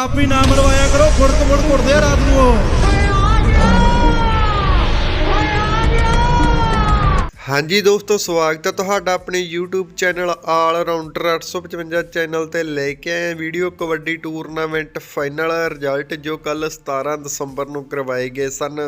ਆਪੀ ਨਾ ਮਰਵਾਇਆ ਕਰੋ ਫੁੜਕ ਫੁੜ ਘੁੱਟਦੇ ਆ ਰਾਤ ਨੂੰ ਉਹ। ਹਾਂਜੀ ਦੋਸਤੋ, ਸਵਾਗਤ ਹੈ ਤੁਹਾਡਾ ਆਪਣੇ YouTube channel all rounder 855 channel ਤੇ ਲੈ ਕੇ ਆਏ video kabaddi tournament final result ਜੋ ਕੱਲ 17 ਦਸੰਬਰ ਨੂੰ ਕਰਵਾਏ ਗਏ ਸਨ।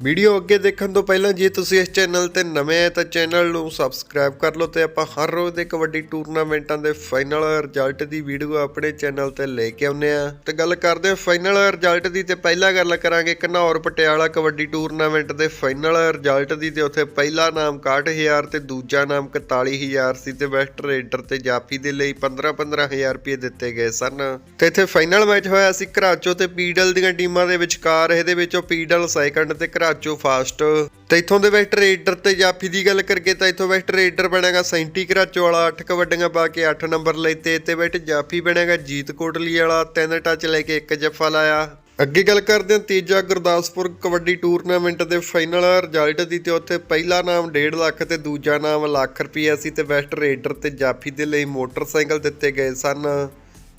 ਵੀਡੀਓ ਅੱਗੇ ਦੇਖਣ ਤੋਂ ਪਹਿਲਾਂ ਜੇ ਤੁਸੀਂ ਇਸ ਚੈਨਲ ਤੇ ਨਵੇਂ ਆਏ ਤਾਂ ਚੈਨਲ ਨੂੰ ਸਬਸਕ੍ਰਾਈਬ ਕਰ ਲਓ ਤੇ ਆਪਾਂ ਹਰ ਰੋਜ਼ ਦੇ ਕਬੱਡੀ ਟੂਰਨਾਮੈਂਟਾਂ ਦੇ ਫਾਈਨਲ ਰਿਜ਼ਲਟ ਦੀ ਵੀਡੀਓ ਆਪਣੇ ਚੈਨਲ ਤੇ ਲੈ ਕੇ ਆਉਂਦੇ ਆ ਤੇ ਗੱਲ ਕਰਦੇ ਹਾਂ ਫਾਈਨਲ ਰਿਜ਼ਲਟ ਦੀ ਤੇ ਪਹਿਲਾਂ ਗੱਲ ਕਰਾਂਗੇ ਘਨੌਰ ਪਟਿਆਲਾ ਕਬੱਡੀ ਟੂਰਨਾਮੈਂਟ ਦੇ ਫਾਈਨਲ ਰਿਜ਼ਲਟ ਦੀ ਤੇ ਉੱਥੇ ਪਹਿਲਾ ਨਾਮ 61000 ਤੇ ਦੂਜਾ ਨਾਮ 41000 ਸੀ ਤੇ ਵੈਸਟ ਰੇਡਰ ਤੇ ਜਾਫੀ ਦੇ ਲਈ 15-15000 ਰੁਪਏ ਦਿੱਤੇ ਗਏ ਸਨ। ਤੇ ਇੱਥੇ ਫਾਈਨਲ ਮੈਚ ਹੋਇਆ ਸੀ ਘਰਾਚੋ ਤੇ ਪੀਡਲ ਦੀਆਂ ਟੀਮਾਂ ਦੇ ਵਿਚਕਾਰ, ਇਹਦੇ ਵਿੱਚੋਂ ਪੀਡਲ ਸੈਕੰਡ ਤੇ ਘਰਾਚੋ ਫਾਸਟ। ਤੇ ਇੱਥੋਂ ਦੇ ਵੈਸਟ ਰੇਡਰ ਤੇ ਜਾਫੀ ਦੀ ਗੱਲ ਕਰਕੇ ਤਾਂ ਇੱਥੋਂ ਵੈਸਟ ਰੇਡਰ ਬਣੇਗਾ ਸੈਂਟੀ ਘਰਾਚੋ ਵਾਲਾ 8 ਕਬੱਡੀਆਂ ਪਾ ਕੇ 8 ਨੰਬਰ ਲਈ ਤੇ ਤੇ ਜਾਫੀ ਬਣੇਗਾ ਜੀਤ ਕੋਟਲੀ ਵਾਲਾ, ਤਿੰਨ ਟੱਚ ਲੈ ਕੇ ਇੱਕ ਜੱਫਾ ਲਾਇਆ। ਅੱਗੇ ਗੱਲ ਕਰਦੇ ਹਾਂ ਤੀਜਾ ਗੁਰਦਾਸਪੁਰ ਕਬੱਡੀ ਟੂਰਨਾਮੈਂਟ ਦੇ ਫਾਈਨਲ ਰਿਜ਼ਲਟ ਦੀ ਤੇ ਉੱਥੇ ਪਹਿਲਾ ਨਾਮ 1.5 ਲੱਖ ਤੇ ਦੂਜਾ ਨਾਮ ਲੱਖ ਰੁਪਈਆ ਸੀ ਤੇ ਵੈਸਟ ਰੇਡਰ ਤੇ ਜਾਫੀ ਦੇ ਲਈ ਮੋਟਰਸਾਈਕਲ ਦਿੱਤੇ ਗਏ ਸਨ।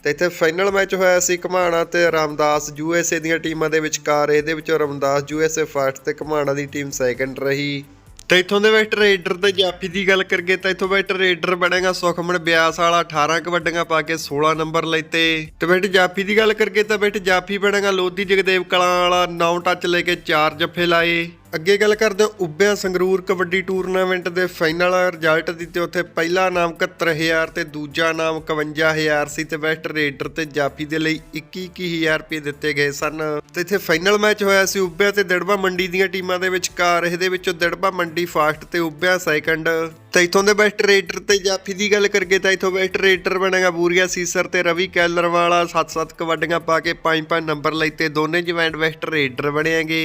ਤੇ ਇੱਥੇ ਫਾਈਨਲ ਮੈਚ ਹੋਇਆ ਸੀ ਘਮਾਣਾ ਤੇ ਰਾਮਦਾਸ ਯੂਐਸਏ ਦੀਆਂ ਟੀਮਾਂ ਦੇ ਵਿਚਕਾਰ। ਇਹਦੇ ਵਿੱਚੋਂ ਰਾਮਦਾਸ ਯੂਐਸਏ ਫਸਟ ਤੇ ਘਮਾਣਾ ਦੀ ਟੀਮ ਸੈਕੰਡ ਰਹੀ। ਤੇ ਇੱਥੋਂ ਦੇ ਵਿੱਚ ਰੇਡਰ ਤੇ ਜਾਫੀ ਦੀ ਗੱਲ ਕਰਗੇ ਤਾਂ ਇੱਥੋਂ ਵੈਸਟ ਰੇਡਰ ਬਣੇਗਾ ਸੁਖਮਨ ਬਿਆਸ ਵਾਲਾ 18 ਕਬੱਡੀਆਂ ਪਾ ਕੇ 16 ਨੰਬਰ ਲੈਤੇ ਤੇ। ਵੈਸਟ ਜਾਫੀ ਦੀ ਗੱਲ ਕਰਗੇ ਤਾਂ ਵੈਸਟ ਜਾਫੀ ਬਣੇਗਾ ਲੋਧੀ ਜਗਦੇਵ ਕਲਾਂ ਵਾਲਾ 9 ਟੱਚ ਲੈ ਕੇ 4 ਜੱਫੇ ਲਾਏ। ਅੱਗੇ ਗੱਲ ਕਰਦੇ ਹਾਂ ਉੱਬਿਆਂ ਸੰਗਰੂਰ ਕਬੱਡੀ ਟੂਰਨਾਮੈਂਟ ਦੇ ਫਾਈਨਲ ਰਿਜ਼ਲਟ ਦੀ ਤੇ ਉੱਥੇ ਪਹਿਲਾ ਨਾਮ 71000 ਤੇ ਦੂਜਾ ਨਾਮ 51000 ਸੀ ਤੇ ਬੈਸਟ ਰੇਡਰ ਤੇ ਜਾਫੀ ਦੇ ਲਈ 21000 ਰੁਪਏ ਦਿੱਤੇ ਗਏ ਸਨ। ਤੇ ਇੱਥੇ ਫਾਈਨਲ ਮੈਚ ਹੋਇਆ ਸੀ ਉੱਬਿਆਂ ਤੇ ਦੜਬਾ ਮੰਡੀ ਦੀਆਂ ਟੀਮਾਂ ਦੇ ਵਿਚਕਾਰ। ਇਹਦੇ ਵਿੱਚੋਂ ਦੜਬਾ ਮੰਡੀ ਫਾਸਟ ਤੇ ਉੱਬਿਆਂ ਸੈਕੰਡ। ਤੇ ਇਥੋਂ ਦੇ ਬੈਸਟ ਰੇਡਰ ਤੇ ਜਾਫੀ ਦੀ ਗੱਲ ਕਰਗੇ ਤਾਂ ਇਥੋਂ ਬੈਸਟ ਰੇਡਰ ਬਣੇਗਾ ਬੂਰੀਆ ਸੀਸਰ ਤੇ ਰਵੀ ਕੈਲਰ ਵਾਲਾ 7-7 ਕਬੱਡੀਆਂ ਪਾ ਕੇ 5-5 ਨੰਬਰ ਲਈ ਤੇ ਦੋਨੇ ਜੁਆਇੰਟ ਬੈਸਟ ਰੇਡਰ ਬਣੇਗੇ।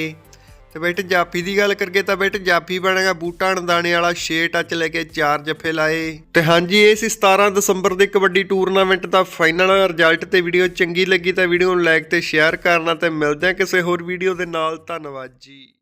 ਤੇ ਬੇਟ ਜਾਫੀ ਦੀ ਗੱਲ ਕਰਗੇ ਤਾਂ ਬੇਟ ਜਾਫੀ ਬਣੇਗਾ ਬੂਟਾ ਅਣਦਾਣੇ ਵਾਲਾ 6 ਟੱਚ ਲੈ ਕੇ 4 ਜੱਫੇ ਲਾਏ। ਤੇ ਹਾਂਜੀ, ਇਹ ਸੀ 17 ਦਸੰਬਰ ਦੇ ਕਬੱਡੀ ਟੂਰਨਾਮੈਂਟ ਦਾ ਫਾਈਨਲ ਰਿਜ਼ਲਟ ਤੇ ਵੀਡੀਓ ਚੰਗੀ ਲੱਗੀ ਤਾਂ ਵੀਡੀਓ ਨੂੰ ਲਾਈਕ ਤੇ ਸ਼ੇਅਰ ਕਰਨਾ ਤੇ ਮਿਲਦੇ ਹਾਂ ਕਿਸੇ ਹੋਰ ਵੀਡੀਓ ਦੇ ਨਾਲ। ਧੰਨਵਾਦ ਜੀ।